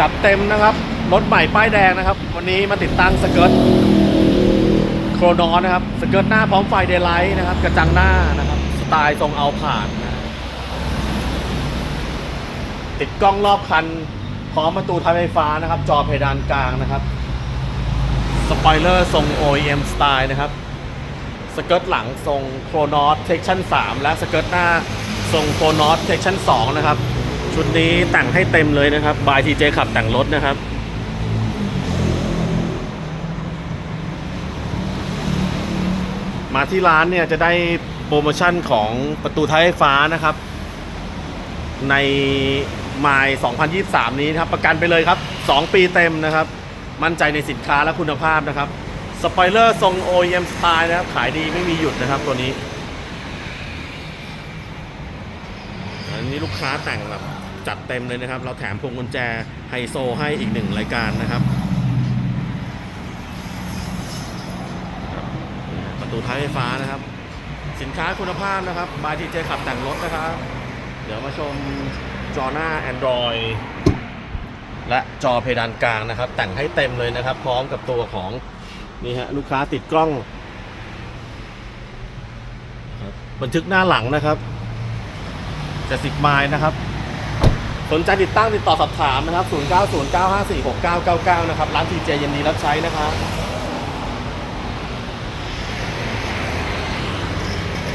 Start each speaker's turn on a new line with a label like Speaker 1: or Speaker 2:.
Speaker 1: จัดเต็มนะครับ รถใหม่ป้ายแดงนะครับ วันนี้มาติดตั้งสเกิร์ตโครนอนนะครับ สเกิร์ตหน้าพร้อมไฟเดย์ไลท์นะครับ กระจังหน้านะครับ สไตล์ทรงเอาผ่านนะติดกล้องรอบคัน พร้อมประตูท้ายไฟฟ้านะครับ จอเพดานกลางนะครับสปอยเลอร์ทรง OEM สไตล์นะครับสเกิร์ตหลังทรงโครนอตเทคชั่น3และสเกิร์ตหน้าทรงโครนอตเทคชั่น2นะครับ ชุดนี้แต่งให้เต็มเลยนะครับ บายทีเจขับแต่งรถนะครับ มาที่ร้านเนี่ยจะได้โปรโมชั่นของประตูท้ายไฟฟ้านะครับ ในมล์2023 นี้นะครับ ประกันไปเลยครับ 2 ปีเต็มนะครับ มั่นใจในสินค้าและคุณภาพนะครับ สปอยเลอร์ทรง OEM สไตล์นะครับ ขายดีไม่มีหยุดนะครับตัวนี้อันนี้ลูกค้าแต่งแบบ จัดเต็มเลยนะครับ เราแถมพวงกุญแจไฮโซให้อีกหนึ่งรายการนะครับ ประตูท้ายไฟฟ้านะครับ สินค้าคุณภาพนะครับบายทีเจขับแต่งรถนะครับ เดี๋ยวมาชมจอหน้า Android และจอเพดานกลางนะครับ แต่งให้เต็มเลยนะครับ พร้อมกับตัวของนี่ฮะลูกค้าติดกล้องบบันทึกหน้าหลังนะครับ70ไมล์นะครับ สนใจติดตั้งติดต่อสอบถามนะครับ 0909546999 นะครับ ร้านทีเจยินดีรับใช้นะครับ